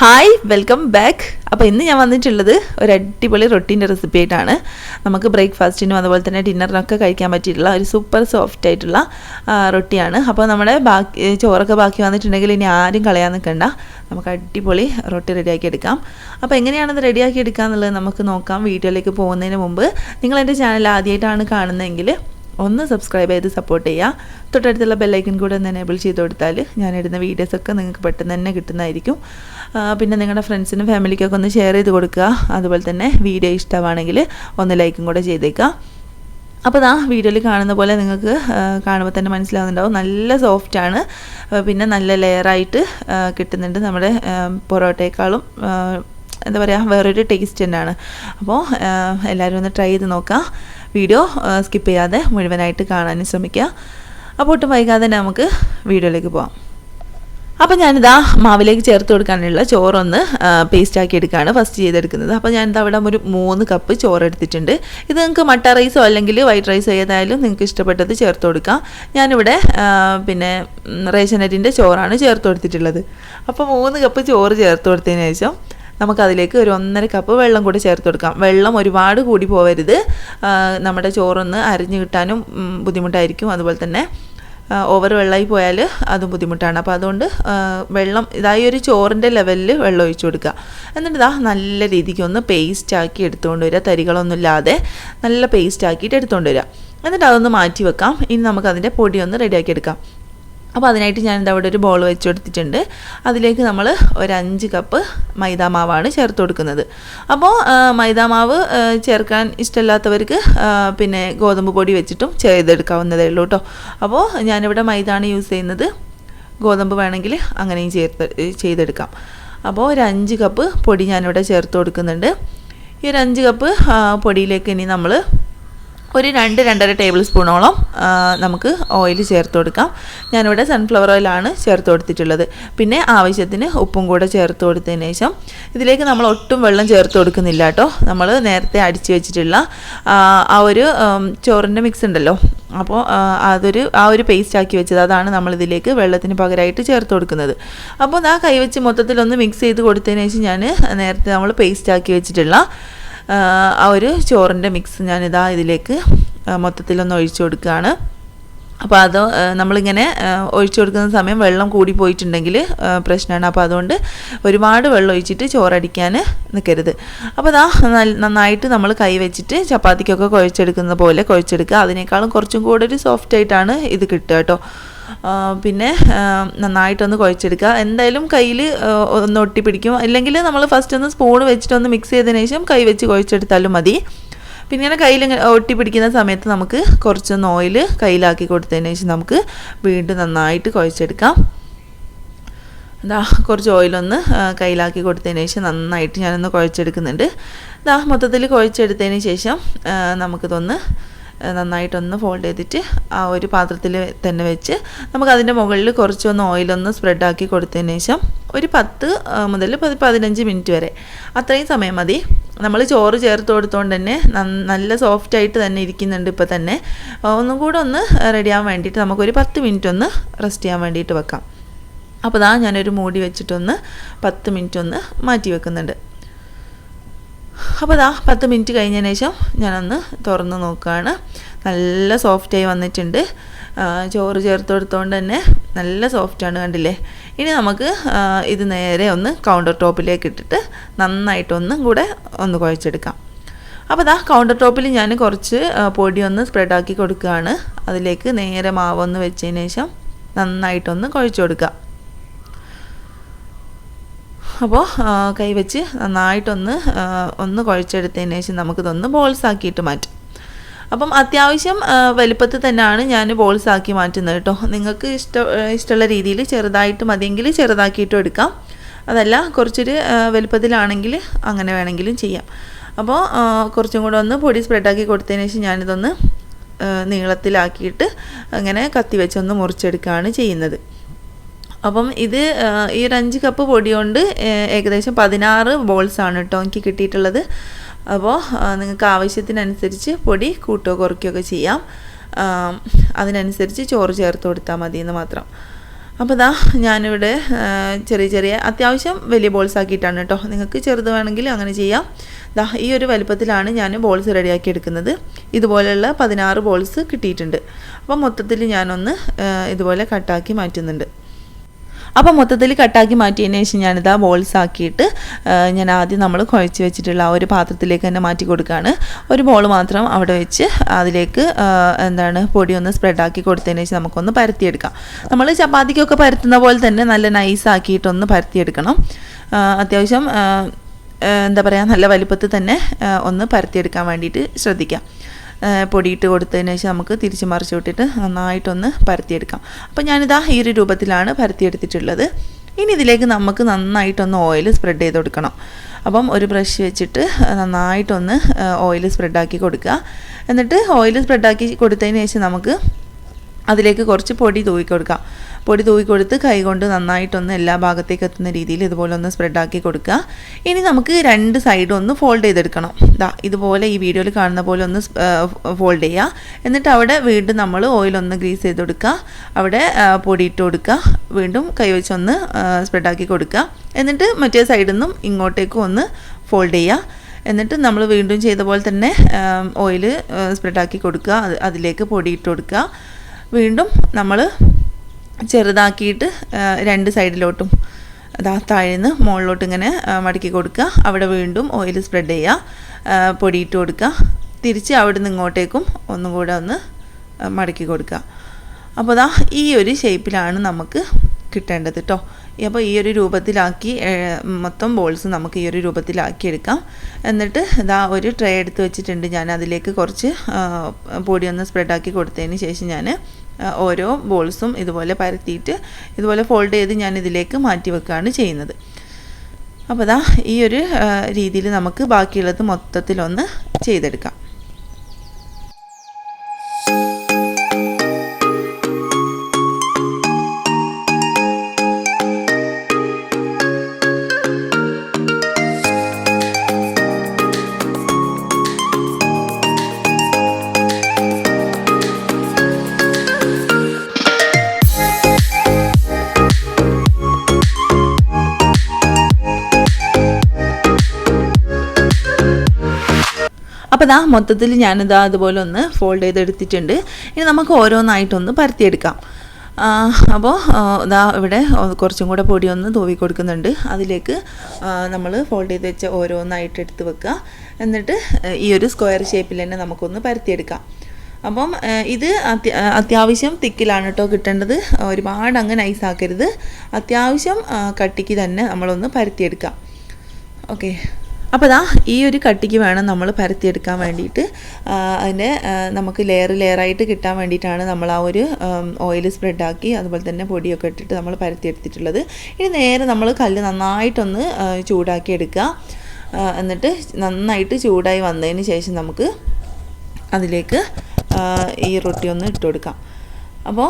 Hi welcome back അപ്പോൾ ഇന്ന് ഞാൻ വന്നിട്ടുള്ളത് ഒരു അടിപൊളി റൊട്ടീന്റെ റെസിപ്പി ആയിട്ടാണ്. നമുക്ക് ബ്രേക്ക്ഫാസ്റ്റിനും അതുപോലെ തന്നെ ഡിന്നറിനൊക്കെ കഴിക്കാൻ പറ്റിയിട്ടുള്ള ഒരു സൂപ്പർ സോഫ്റ്റ് ആയിട്ടുള്ള റൊട്ടിയാണ് അപ്പോൾ നമ്മുടെ ബാക്കി ചോറൊക്കെ ബാക്കി വന്നിട്ടുണ്ടെങ്കിൽ ഇനി ആരും കളയാൻ നിൽക്കണ്ട. നമുക്ക് അടിപൊളി റൊട്ടി റെഡിയാക്കി എടുക്കാം. അപ്പോൾ എങ്ങനെയാണ് എങ്ങനെയാണത് റെഡിയാക്കി എടുക്കുക എന്നുള്ളത് നമുക്ക് നോക്കാം. വീഡിയോയിലേക്ക് പോകുന്നതിന് മുമ്പ്. നിങ്ങൾ എന്റെ ചാനൽ ആദ്യമായിട്ടാണ് കാണുന്നതെങ്കിൽ ഒന്ന് സബ്സ്ക്രൈബ് ചെയ്ത് സപ്പോർട്ട് ചെയ്യുക തൊട്ടടുത്തുള്ള ബെല്ലൈക്കൻ കൂടെ ഒന്ന് എനേബിൾ ചെയ്ത് കൊടുത്താൽ ഞാൻ ഞാനിടുന്ന വീഡിയോസൊക്കെ നിങ്ങൾക്ക് പെട്ടെന്ന് തന്നെ കിട്ടുന്നതായിരിക്കും. പിന്നെ നിങ്ങളുടെ ഫ്രണ്ട്സിനും ഫാമിലിക്കൊക്കെ ഒന്ന് ഷെയർ ചെയ്ത് കൊടുക്കുക. അതുപോലെ തന്നെ വീഡിയോ ഇഷ്ടമാണെങ്കിൽ ഒന്ന് ലൈക്കും കൂടെ ചെയ്തേക്കുക. അപ്പോൾ ആ വീഡിയോയിൽ കാണുന്ന പോലെ നിങ്ങൾക്ക് കാണുമ്പോൾ തന്നെ മനസ്സിലാവുന്നുണ്ടാവും. നല്ല സോഫ്റ്റാണ് പിന്നെ നല്ല ലെയറായിട്ട് കിട്ടുന്നുണ്ട് നമ്മുടെ പൊറോട്ടയേക്കാളും എന്താ പറയുക വേറൊരു ടേസ്റ്റ് തന്നെയാണ്. അപ്പോൾ എല്ലാവരും ഒന്ന് ട്രൈ ചെയ്ത് നോക്കുക. വീഡിയോ സ്കിപ്പ് ചെയ്യാതെ മുഴുവനായിട്ട് കാണാനും ശ്രമിക്കുക. അപ്പോൾ ഒട്ടും വൈകാതെ തന്നെ നമുക്ക് വീഡിയോയിലേക്ക് പോകാം അപ്പോൾ ഞാനിതാ മാവിലേക്ക് ചേർത്ത് കൊടുക്കാനുള്ള ചോറൊന്ന് പേസ്റ്റാക്കി എടുക്കുകയാണ് ഫസ്റ്റ് ചെയ്തെടുക്കുന്നത്. അപ്പോൾ ഞാനിതാ അവിടെ ഒരു മൂന്ന് കപ്പ് ചോറ് എടുത്തിട്ടുണ്ട്. ഇത് നിങ്ങൾക്ക് മട്ട റൈസോ അല്ലെങ്കിൽ വൈറ്റ് റൈസോ ഏതായാലും നിങ്ങൾക്ക് ഇഷ്ടപ്പെട്ടത് ചേർത്ത് കൊടുക്കാം. ഞാനിവിടെ പിന്നെ റേഷൻ അരിന്റെ ചോറാണ് ചേർത്ത് കൊടുത്തിട്ടുള്ളത്. അപ്പോൾ മൂന്ന് കപ്പ് ചോറ് ചേർത്ത് കൊടുത്തതിന് ശേഷം നമുക്കതിലേക്ക് ഒരു ഒന്നര കപ്പ് വെള്ളം കൂടി ചേർത്ത് കൊടുക്കാം. വെള്ളം ഒരുപാട് കൂടി പോവരുത്. നമ്മുടെ ചോറൊന്ന് അരിഞ്ഞു കിട്ടാനും ബുദ്ധിമുട്ടായിരിക്കും. അതുപോലെ തന്നെ ഓവർ വെള്ളമായി പോയാൽ അതും ബുദ്ധിമുട്ടാണ്. അപ്പോൾ അതുകൊണ്ട് വെള്ളം ഇതായി ഒരു ചോറിന്റെ ലെവലിൽ വെള്ളം ഒഴിച്ചു കൊടുക്കുക. എന്നിട്ട് ഇതാ നല്ല രീതിക്ക് ഒന്ന് പേസ്റ്റ് ആക്കി എടുത്തുകൊണ്ട് വരിക. തരികളൊന്നും ഇല്ലാതെ നല്ല പേസ്റ്റ് ആക്കിയിട്ട് എടുത്തുകൊണ്ട് വരിക. എന്നിട്ട് അതൊന്ന് മാറ്റി വെക്കാം. ഇനി നമുക്കതിന്റെ പൊടി ഒന്ന് റെഡിയാക്കി എടുക്കാം. അപ്പോൾ അതിനായിട്ട് ഞാൻ അവിടെ ഒരു ബോൾ വെച്ച് കൊടുത്തിട്ടുണ്ട് അതിലേക്ക് നമ്മൾ ഒരു അഞ്ച് കപ്പ് മൈദാമാവാണ് ചേർത്ത് കൊടുക്കുന്നത്. അപ്പോൾ മൈദാമാവ് ചേർക്കാൻ ഇഷ്ടമില്ലാത്തവർക്ക് പിന്നെ ഗോതമ്പ് പൊടി വെച്ചിട്ടും ചെയ്തെടുക്കാവുന്നതേ ഉള്ളൂ കേട്ടോ അപ്പോൾ ഞാനിവിടെ മൈദാണ് യൂസ് ചെയ്യുന്നത്. ഗോതമ്പ് വേണമെങ്കിൽ അങ്ങനെയും ചേർത്ത് ചെയ്തെടുക്കാം. അപ്പോൾ ഒരു അഞ്ച് കപ്പ് പൊടി ഞാനിവിടെ ചേർത്ത് കൊടുക്കുന്നുണ്ട്. ഈ ഒരു അഞ്ച് കപ്പ് പൊടിയിലേക്ക് ഇനി നമ്മൾ ഒരു രണ്ട് രണ്ടര ടേബിൾ സ്പൂണോളം നമുക്ക് ഓയിൽ ചേർത്ത് കൊടുക്കാം. ഞാനിവിടെ സൺഫ്ലവർ ഓയിലാണ് ചേർത്ത് കൊടുത്തിട്ടുള്ളത്. പിന്നെ ആവശ്യത്തിന് ഉപ്പും കൂടെ ചേർത്ത് കൊടുത്തതിന് ശേഷം ഇതിലേക്ക് നമ്മൾ ഒട്ടും വെള്ളം ചേർത്ത് കൊടുക്കുന്നില്ല കേട്ടോ. നമ്മൾ നേരത്തെ അടിച്ചു വെച്ചിട്ടുള്ള ആ, ഒരു ചോറിന്റെ മിക്സ് ഉണ്ടല്ലോ. അപ്പോൾ അതൊരു ആ ഒരു പേസ്റ്റ് ആക്കി വെച്ചത് അതാണ് നമ്മളിതിലേക്ക് വെള്ളത്തിന് പകരമായിട്ട് ചേർത്ത് കൊടുക്കുന്നത്. അപ്പോൾ ആ കൈവച്ച് മൊത്തത്തിലൊന്ന് മിക്സ് ചെയ്ത് കൊടുത്തതിന് ശേഷം ഞാൻ നേരത്തെ നമ്മൾ പേസ്റ്റ് ആക്കി വെച്ചിട്ടുള്ള ആ, ഒരു ചോറിന്റെ മിക്സ് ഞാനിതാ ഇതിലേക്ക് മൊത്തത്തിലൊന്ന് ഒഴിച്ചു കൊടുക്കുകയാണ്. അപ്പോൾ അത് നമ്മളിങ്ങനെ ഒഴിച്ചു കൊടുക്കുന്ന സമയം വെള്ളം കൂടി പോയിട്ടുണ്ടെങ്കിൽ പ്രശ്നമാണ്. അപ്പോൾ അതുകൊണ്ട് ഒരുപാട് വെള്ളം ഒഴിച്ചിട്ട് ചോറടിക്കാൻ നിൽക്കരുത് അപ്പോൾ അതാ നന്നായിട്ട് നമ്മൾ കൈ വെച്ചിട്ട് ചപ്പാത്തിക്കൊക്കെ കുഴച്ചെടുക്കുന്ന പോലെ കുഴച്ചെടുക്കുക. അതിനേക്കാളും കുറച്ചും കൂടെ ഒരു സോഫ്റ്റ് ആയിട്ടാണ് ഇത് കിട്ടുക കേട്ടോ. പിന്നെ നന്നായിട്ടൊന്ന് കുഴച്ചെടുക്കുക. എന്തായാലും കയ്യിൽ ഒന്ന് ഒട്ടിപ്പിടിക്കും. അല്ലെങ്കിൽ നമ്മൾ ഫസ്റ്റ് ഒന്ന് സ്പൂൺ വെച്ചിട്ടൊന്ന് മിക്സ് ചെയ്തതിന് ശേഷം കൈ വെച്ച് കുഴച്ചെടുത്താലും മതി. പിന്നെ ഇങ്ങനെ കയ്യിൽ ഇങ്ങനെ ഒട്ടിപ്പിടിക്കുന്ന സമയത്ത് നമുക്ക് കുറച്ചൊന്ന് ഓയിൽ കയ്യിലാക്കി കൊടുത്തതിന് ശേഷം നമുക്ക് വീണ്ടും നന്നായിട്ട് കുഴച്ചെടുക്കാം. ഇതാ കുറച്ച് ഓയിലൊന്ന് കയ്യിലാക്കി കൊടുത്തതിന് ശേഷം നന്നായിട്ട് ഞാനൊന്ന് കുഴച്ചെടുക്കുന്നുണ്ട്. ഇതാ മൊത്തത്തിൽ കുഴച്ചെടുത്തതിന് ശേഷം നമുക്കിതൊന്ന് നന്നായിട്ടൊന്ന് ഫോൾഡ് ചെയ്തിട്ട് ആ ഒരു പാത്രത്തിൽ തന്നെ വെച്ച് നമുക്ക് അതിന്റെ മുകളിൽ കുറച്ചൊന്ന് ഓയിലൊന്ന് സ്പ്രെഡാക്കി കൊടുത്തതിന് ശേഷം ഒരു പത്ത് മുതൽ പതി പതിനഞ്ച് മിനിറ്റ് വരെ. അത്രയും സമയം മതി. നമ്മൾ ചോറ് ചേർത്ത് കൊടുത്തുകൊണ്ട് തന്നെ നല്ല സോഫ്റ്റ് ആയിട്ട് തന്നെ ഇരിക്കുന്നുണ്ട് ഇപ്പോൾ തന്നെ. ഒന്നും കൂടെ ഒന്ന് റെഡി ആവാൻ വേണ്ടിയിട്ട് നമുക്കൊരു പത്ത് മിനിറ്റ് ഒന്ന് റെസ്റ്റ് ചെയ്യാൻ വേണ്ടിയിട്ട് വെക്കാം. അപ്പോൾ ഇതാ ഞാനൊരു മൂടി വെച്ചിട്ടൊന്ന് പത്ത് മിനിറ്റ് ഒന്ന് മാറ്റി വെക്കുന്നുണ്ട്. അപ്പോൾ ദാ പത്ത് മിനിറ്റ് കഴിഞ്ഞതിന് ശേഷം ഞാനൊന്ന് തുറന്ന് നോക്കുകയാണ് നല്ല സോഫ്റ്റായി വന്നിട്ടുണ്ട്. ചോറ് ചേർത്ത് കൊടുത്തോണ്ട് തന്നെ നല്ല സോഫ്റ്റാണ് കണ്ടില്ലേ? ഇനി നമുക്ക് ഇത് നേരെ ഒന്ന് കൗണ്ടർ ടോപ്പിലേക്ക് ഇട്ടിട്ട് നന്നായിട്ടൊന്നും കൂടെ ഒന്ന് കുഴച്ചെടുക്കാം. അപ്പോൾ ദാ കൗണ്ടർ ടോപ്പിൽ ഞാൻ കുറച്ച് പൊടി ഒന്ന് സ്പ്രെഡാക്കി കൊടുക്കുകയാണ്. അതിലേക്ക് നേരെ മാവൊന്ന് വെച്ചതിന് ശേഷം നന്നായിട്ടൊന്ന് കുഴച്ച് കൊടുക്കുക. അപ്പോൾ കൈവച്ച് നന്നായിട്ടൊന്ന് ഒന്ന് കുഴച്ചെടുത്തതിന് ശേഷം നമുക്കിതൊന്ന് ബോൾസ് ആക്കിയിട്ട് മാറ്റും. അപ്പം അത്യാവശ്യം വലുപ്പത്തിൽ തന്നെയാണ് ഞാൻ ബോൾസ് ആക്കി മാറ്റുന്നത് കേട്ടോ. നിങ്ങൾക്ക് ഇഷ്ട ഇഷ്ടമുള്ള രീതിയിൽ ചെറുതായിട്ട് മതിയെങ്കിൽ ചെറുതാക്കിയിട്ടും എടുക്കാം. അതല്ല കുറച്ചൊരു വലുപ്പത്തിലാണെങ്കിൽ അങ്ങനെ വേണമെങ്കിലും ചെയ്യാം. അപ്പോൾ കുറച്ചും കൂടെ ഒന്ന് പൊടി സ്പ്രെഡാക്കി കൊടുത്തതിന് ശേഷം ഞാനിതൊന്ന് നീളത്തിലാക്കിയിട്ട് അങ്ങനെ കത്തി വെച്ചൊന്ന് മുറിച്ചെടുക്കുകയാണ് ചെയ്യുന്നത്. അപ്പം ഇത് ഈ ഒരു അഞ്ച് കപ്പ് പൊടി കൊണ്ട് ഏകദേശം പതിനാറ് ആണ് കേട്ടോ എനിക്ക് കിട്ടിയിട്ടുള്ളത്. അപ്പോൾ നിങ്ങൾക്ക് ആവശ്യത്തിനനുസരിച്ച് പൊടി കൂട്ടോ കുറയ്ക്കുകയൊക്കെ ചെയ്യാം. അതിനനുസരിച്ച് ചോറ് ചേർത്ത് കൊടുത്താൽ മതി എന്ന് മാത്രം. അപ്പോൾ ഇതാ ഞാനിവിടെ ചെറിയ ചെറിയ അത്യാവശ്യം വലിയ ബോൾസ് ആക്കിയിട്ടാണ് കേട്ടോ നിങ്ങൾക്ക് ചെറുത് വേണമെങ്കിൽ അങ്ങനെ ചെയ്യാം. ദാ ഈ ഒരു വലുപ്പത്തിലാണ് ഞാൻ ബോൾസ് റെഡിയാക്കി എടുക്കുന്നത്. ഇതുപോലെയുള്ള പതിനാറ് ബോൾസ് കിട്ടിയിട്ടുണ്ട്. അപ്പോൾ മൊത്തത്തിൽ ഞാനൊന്ന് ഇതുപോലെ കട്ടാക്കി മാറ്റുന്നുണ്ട്. അപ്പോൾ മൊത്തത്തിൽ കട്ടാക്കി മാറ്റിയതിന് ശേഷം ഞാനിത് ആ ബോൾസ് ആക്കിയിട്ട് ഞാൻ ആദ്യം നമ്മൾ കുഴച്ച് വെച്ചിട്ടുള്ള ആ ഒരു പാത്രത്തിലേക്ക് തന്നെ മാറ്റി കൊടുക്കുകയാണ്. ഒരു ബോൾ മാത്രം അവിടെ വെച്ച് അതിലേക്ക് എന്താണ് പൊടി ഒന്ന് സ്പ്രെഡാക്കി കൊടുത്തതിന് ശേഷം നമുക്കൊന്ന് പരത്തിയെടുക്കാം. നമ്മൾ ചപ്പാത്തിക്കൊക്കെ പരത്തുന്ന പോലെ തന്നെ നല്ല നൈസ് ആക്കിയിട്ടൊന്ന് പരത്തിയെടുക്കണം. അത്യാവശ്യം എന്താ പറയുക നല്ല വലിപ്പത്തിൽ തന്നെ ഒന്ന് പരത്തിയെടുക്കാൻ വേണ്ടിയിട്ട് ശ്രദ്ധിക്കാം. പൊടിയിട്ട് കൊടുത്തതിന് ശേഷം നമുക്ക് തിരിച്ച് മറിച്ച് വിട്ടിട്ട് നന്നായിട്ടൊന്ന് പരത്തിയെടുക്കാം. അപ്പോൾ ഞാനിതാ ഈ ഒരു രൂപത്തിലാണ് പരത്തിയെടുത്തിട്ടുള്ളത്. ഇനി ഇതിലേക്ക് നമുക്ക് നന്നായിട്ടൊന്ന് ഓയിൽ സ്പ്രെഡ് ചെയ്ത് കൊടുക്കണം. അപ്പം ഒരു ബ്രഷ് വെച്ചിട്ട് നന്നായിട്ടൊന്ന് ഓയിൽ സ്പ്രെഡാക്കി കൊടുക്കുക. എന്നിട്ട് ഓയിൽ സ്പ്രെഡാക്കി കൊടുത്തതിന് ശേഷം നമുക്ക് അതിലേക്ക് കുറച്ച് പൊടി തൂവി കൊടുക്കുക. പൊടി തൂവി കൊടുത്ത് കൈകൊണ്ട് നന്നായിട്ടൊന്ന് എല്ലാ ഭാഗത്തേക്ക് എത്തുന്ന രീതിയിൽ ഇതുപോലെ ഒന്ന് സ്പ്രെഡാക്കി കൊടുക്കുക. ഇനി നമുക്ക് രണ്ട് സൈഡും ഒന്ന് ഫോൾഡ് ചെയ്തെടുക്കണം. ഇതാ ഇതുപോലെ ഈ വീഡിയോയിൽ കാണുന്ന പോലെ ഒന്ന് ഫോൾഡ് ചെയ്യുക. എന്നിട്ട് അവിടെ വീണ്ടും നമ്മൾ ഓയിലൊന്ന് ഗ്രീസ് ചെയ്ത് കൊടുക്കുക. അവിടെ പൊടി ഇട്ട് കൊടുക്കുക. വീണ്ടും കൈ വെച്ചൊന്ന് സ്പ്രെഡാക്കി കൊടുക്കുക. എന്നിട്ട് മറ്റേ സൈഡിൽ നിന്നും ഇങ്ങോട്ടേക്കും ഒന്ന് ഫോൾഡ് ചെയ്യുക. എന്നിട്ട് നമ്മൾ വീണ്ടും ചെയ്ത പോലെ തന്നെ ഓയിൽ സ്പ്രെഡാക്കി കൊടുക്കുക. അതിലേക്ക് പൊടി ഇട്ട് കൊടുക്കുക. വീണ്ടും നമ്മൾ ചെറുതാക്കിയിട്ട് രണ്ട് സൈഡിലോട്ടും അതാ താഴ്ന്ന് മുകളിലോട്ട് ഇങ്ങനെ മടക്കി കൊടുക്കുക. അവിടെ വീണ്ടും ഓയിൽ സ്പ്രെഡ് ചെയ്യുക. പൊടിയിട്ട് കൊടുക്കുക. തിരിച്ച് അവിടെ നിന്ന് ഇങ്ങോട്ടേക്കും ഒന്നും കൂടെ ഒന്ന് മടക്കി കൊടുക്കുക. അപ്പോൾ ദാ ഈ ഒരു ഷേപ്പിലാണ് നമുക്ക് കിട്ടേണ്ടത് കേട്ടോ അപ്പോൾ ഈ ഒരു രൂപത്തിലാക്കി മൊത്തം ബോൾസ് നമുക്ക് ഈ ഒരു രൂപത്തിലാക്കി എടുക്കാം. എന്നിട്ട് ഇതാ ഒരു ട്രേ എടുത്ത് വെച്ചിട്ടുണ്ട് ഞാൻ. അതിലേക്ക് കുറച്ച് പൊടി ഒന്ന് സ്പ്രെഡാക്കി കൊടുത്തതിന് ശേഷം ഞാൻ ഓരോ ബോൾസും ഇതുപോലെ പരത്തിയിട്ട് ഇതുപോലെ ഫോൾഡ് ചെയ്ത് ഞാൻ ഇതിലേക്ക് മാറ്റി വെക്കുകയാണ് ചെയ്യുന്നത്. അപ്പോൾ ദാ ഈ ഒരു രീതിയിൽ നമുക്ക് ബാക്കിയുള്ളത് മൊത്തത്തിലൊന്ന് ചെയ്തെടുക്കാം. ദാ മൊത്തത്തിൽ ഞാനിതാ അതുപോലെ ഒന്ന് ഫോൾഡ് ചെയ്തെടുത്തിട്ടുണ്ട്. ഇനി നമുക്ക് ഓരോന്നായിട്ടൊന്ന് പരത്തിയെടുക്കാം. അപ്പോൾ ഇതാ ഇവിടെ കുറച്ചും കൂടെ ഒന്ന് തൂവി കൊടുക്കുന്നുണ്ട്. അതിലേക്ക് നമ്മൾ ഫോൾഡ് ചെയ്ത് വെച്ച ഓരോന്നായിട്ട് എടുത്ത് വെക്കുക. എന്നിട്ട് ഈ ഒരു സ്ക്വയർ ഷേപ്പിൽ തന്നെ നമുക്കൊന്ന് പരത്തിയെടുക്കാം. അപ്പം ഇത് അത്യാവശ്യം തിക്കിലാണ് കേട്ടോ കിട്ടേണ്ടത്. ഒരുപാട് അങ്ങ് നൈസാക്കരുത് അത്യാവശ്യം കട്ടിക്ക് തന്നെ നമ്മളൊന്ന് പരത്തിയെടുക്കാം. ഓക്കെ. അപ്പോൾ ദാ ഈ ഒരു കട്ടിക്ക് വേണം നമ്മൾ പരത്തിയെടുക്കാൻ വേണ്ടിയിട്ട്. അതിനെ നമുക്ക് ലെയർ ലെയറായിട്ട് കിട്ടാൻ വേണ്ടിയിട്ടാണ് നമ്മൾ ആ ഒരു ഓയിൽ സ്പ്രെഡാക്കി അതുപോലെ തന്നെ പൊടിയൊക്കെ ഇട്ടിട്ട് നമ്മൾ പരത്തിയെടുത്തിട്ടുള്ളത്. ഇനി നേരെ നമ്മൾ കല്ല് നന്നായിട്ടൊന്ന് ചൂടാക്കി എടുക്കുക. എന്നിട്ട് നന്നായിട്ട് ചൂടായി വന്നതിന് ശേഷം നമുക്ക് അതിലേക്ക് ഈ റൊട്ടി ഒന്ന് ഇട്ട് കൊടുക്കാം. അപ്പോൾ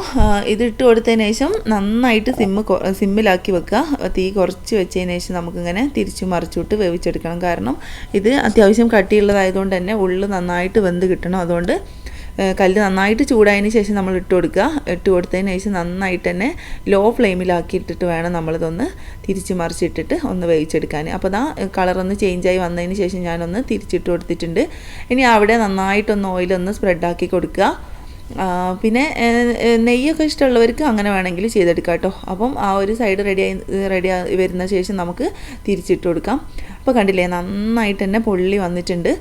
ഇതിട്ട് കൊടുത്തതിന് ശേഷം നന്നായിട്ട് സിമ്മ് സിമ്മിലാക്കി വെക്കുക. തീ കുറച്ച് വെച്ചതിന് ശേഷം നമുക്കിങ്ങനെ തിരിച്ചു മറിച്ചിട്ട് വേവിച്ചെടുക്കണം. കാരണം ഇത് അത്യാവശ്യം കട്ടിയുള്ളതായതുകൊണ്ട് തന്നെ ഉള്ളു നന്നായിട്ട് വെന്ത് കിട്ടണം. അതുകൊണ്ട് കല്ല് നന്നായിട്ട് ചൂടായതിന് ശേഷം നമ്മൾ ഇട്ട് കൊടുക്കുക. ഇട്ട് കൊടുത്തതിന് ശേഷം നന്നായിട്ട് തന്നെ ലോ ഫ്ലെയിമിലാക്കി ഇട്ടിട്ട് വേണം നമ്മളിതൊന്ന് തിരിച്ച് മറിച്ചിട്ടിട്ട് ഒന്ന് വേവിച്ചെടുക്കാൻ. അപ്പോൾ ദാ കളറൊന്ന് ചേഞ്ചായി വന്നതിന് ശേഷം ഞാനൊന്ന് തിരിച്ചിട്ട് കൊടുത്തിട്ടുണ്ട്. ഇനി അവിടെ നന്നായിട്ടൊന്ന് ഓയിലൊന്ന് സ്പ്രെഡാക്കി കൊടുക്കുക. പിന്നെ നെയ്യൊക്കെ ഇഷ്ടമുള്ളവർക്ക് അങ്ങനെ വേണമെങ്കിൽ ചെയ്തെടുക്കാം കേട്ടോ. അപ്പം ആ ഒരു സൈഡ് റെഡിയായി റെഡിയായി വരുന്ന ശേഷം നമുക്ക് തിരിച്ചിട്ട് കൊടുക്കാം. അപ്പോൾ കണ്ടില്ലേ നന്നായിട്ട് തന്നെ പൊള്ളി വന്നിട്ടുണ്ട്.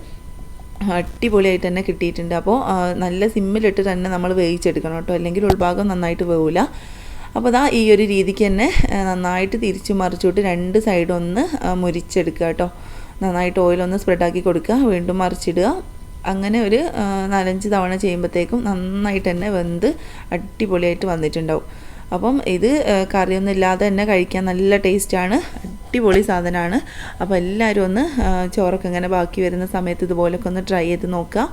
അടിപൊളിയായിട്ട് തന്നെ കിട്ടിയിട്ടുണ്ട്. അപ്പോൾ നല്ല സിമ്മിലിട്ട് തന്നെ നമ്മൾ വേവിച്ചെടുക്കണം കേട്ടോ. അല്ലെങ്കിൽ ഉൾഭാഗം നന്നായിട്ട് വേവില്ല അപ്പോൾ ദാ ഈ ഒരു രീതിക്ക് തന്നെ നന്നായിട്ട് തിരിച്ചു മറിച്ചിട്ട് രണ്ട് സൈഡൊന്ന് മുരിച്ചെടുക്കുക കേട്ടോ. നന്നായിട്ട് ഓയിലൊന്ന് സ്പ്രെഡാക്കി കൊടുക്കുക. വീണ്ടും മറിച്ചിടുക. അങ്ങനെ ഒരു നാലഞ്ച് തവണ ചെയ്യുമ്പോഴത്തേക്കും നന്നായിട്ട് തന്നെ വെന്ത് അടിപൊളിയായിട്ട് വന്നിട്ടുണ്ടാവും. അപ്പം ഇത് കറിയൊന്നും ഇല്ലാതെ തന്നെ കഴിക്കാൻ നല്ല ടേസ്റ്റാണ് അടിപൊളി സാധനമാണ് അപ്പോൾ എല്ലാവരും ഒന്ന് ചോറൊക്കെ ഇങ്ങനെ ബാക്കി വരുന്ന സമയത്ത് ഇതുപോലൊക്കെ ഒന്ന് ട്രൈ ചെയ്ത് നോക്കുക.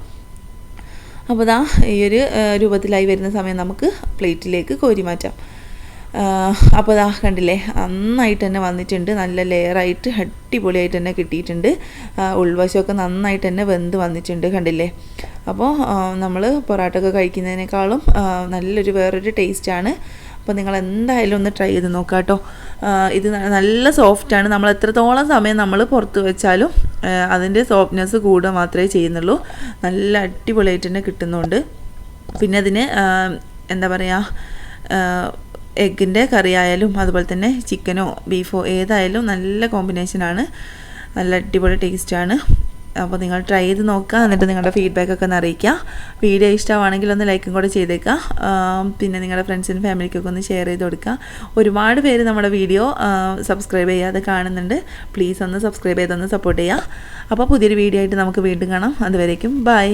അപ്പോൾ ദാ ഈ ഒരു രൂപത്തിലായി വരുന്ന സമയം നമുക്ക് പ്ലേറ്റിലേക്ക് കോരി മാറ്റാം. അപ്പോൾ ഇതാ കണ്ടില്ലേ നന്നായിട്ട് തന്നെ വന്നിട്ടുണ്ട്. നല്ല ലെയറായിട്ട് അടിപൊളിയായിട്ട് തന്നെ കിട്ടിയിട്ടുണ്ട്. ഉൾവശമൊക്കെ നന്നായിട്ട് തന്നെ വെന്ത് വന്നിട്ടുണ്ട് കണ്ടില്ലേ. അപ്പോൾ നമ്മൾ പൊറോട്ട ഒക്കെ കഴിക്കുന്നതിനേക്കാളും നല്ലൊരു വേറൊരു ടേസ്റ്റാണ്. അപ്പോൾ നിങ്ങൾ എന്തായാലും ഒന്ന് ട്രൈ ചെയ്ത് നോക്കുക കേട്ടോ. ഇത് നല്ല സോഫ്റ്റാണ്. നമ്മൾ എത്രത്തോളം സമയം നമ്മൾ പുറത്ത് വെച്ചാലും അതിന്റെ സോഫ്റ്റ്നെസ് കൂടുക മാത്രമേ ചെയ്യുന്നുള്ളൂ. നല്ല അടിപൊളിയായിട്ട് തന്നെ കിട്ടുന്നുണ്ട്. പിന്നെ അതിന് എന്താ പറയുക എഗ്ഗിന്റെ കറി ആയാലും അതുപോലെ തന്നെ ചിക്കനോ ബീഫോ ഏതായാലും നല്ല കോമ്പിനേഷനാണ് നല്ല അടിപൊളി ടേസ്റ്റാണ് അപ്പോൾ നിങ്ങൾ ട്രൈ ചെയ്ത് നോക്കുക. എന്നിട്ട് നിങ്ങളുടെ ഫീഡ്ബാക്ക് ഒക്കെ ഒന്ന് അറിയിക്കുക. വീഡിയോ ഇഷ്ടമാണെങ്കിൽ ഒന്ന് ലൈക്കും കൂടെ ചെയ്തേക്കുക. പിന്നെ നിങ്ങളുടെ ഫ്രണ്ട്സിനും ഫാമിലിക്കൊക്കെ ഒന്ന് ഷെയർ ചെയ്ത് കൊടുക്കുക. ഒരുപാട് പേര് നമ്മുടെ വീഡിയോ സബ്സ്ക്രൈബ് ചെയ്യാതെ കാണുന്നുണ്ട്. പ്ലീസ് ഒന്ന് സബ്സ്ക്രൈബ് ചെയ്തൊന്ന് സപ്പോർട്ട് ചെയ്യുക. അപ്പോൾ പുതിയൊരു വീഡിയോ ആയിട്ട് നമുക്ക് വീണ്ടും കാണാം. അതുവരേക്കും ബൈ